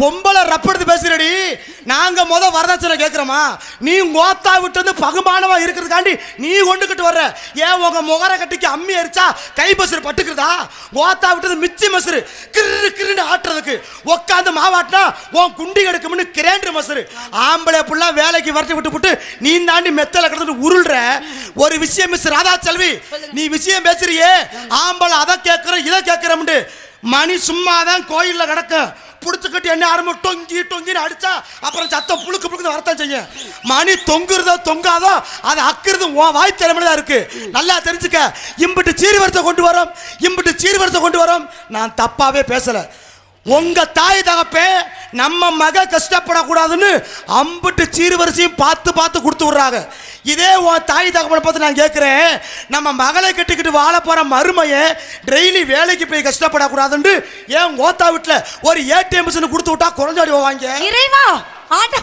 பொம்பளை ரப்படுத்து பேசுறடி. நாங்க முத வரதட்சணை கேட்கிறோமா நீ கோத்தா விட்டு வந்து பகுமானமா இருக்கிறதுக்காண்டி நீ கொண்டுகிட்டு வர்ற. ஏன் உங்க முகர கட்டிக்கு அம்மி அரிச்சா கை பசுறு பட்டுக்கிறதா? கோத்தா விட்டது மிச்சி மசுறு கிரு கிருன்னு ஆட்டுறதுக்கு. உட்காந்து மாவாட்டினா உன் குண்டி கெடுக்கும்னு கிரேண்டர் மசுறு. ஆம்பளை புள்ள வேலைக்கு வரட்டி விட்டு விட்டு நீ தாண்டி மெத்தல கிடந்துட்டு உருள்ற. ஒரு விஷயம் மிஸ் ராதா செல்வி நீ விஷயம் பேசுறியே. ஆம்பளை அதை கேட்கிற இதை கேட்கிறோம்னு மணி சும்மா தான் கோயில்ல கிடக்கும் என்ன ஆரம்பம் டொங்கி டொங்கின்னு அடிச்சா அப்புறம் சத்தம் புழுக்கு புழுக்கு வரத்தான் செய்யும். மணி தொங்குறதோ தொங்காதோ அதை அக்குறது உன் வாய் திறமையில தான் இருக்கு. நல்லா தெரிஞ்சுக்க. இம்பிட்டு சீர்வரிசை கொண்டு வரோம். இம்பிட்டு சீர்வரிசை கொண்டு வரோம். நான் தப்பாவே பேசல. உங்க தாய் தகப்பே நம்ம மக கஷ்டப்படக்கூடாதுன்னு அம்பிட்டு சீர்வரிசையும் பார்த்து பார்த்து கொடுத்து விட்றாங்க. இதே உன் தாய் தகவலை பார்த்து நான் கேட்குறேன் நம்ம மகளை கட்டிக்கிட்டு வாழ போகிற மருமையை டெய்லி வேலைக்கு போய் கஷ்டப்படக்கூடாதுன்னு ஏன் ஓத்தா வீட்டில் ஒரு ஏடிஎம் மிஷின் கொடுத்து விட்டா குறைஞ்சாடி வாங்க? இறைவா ஆட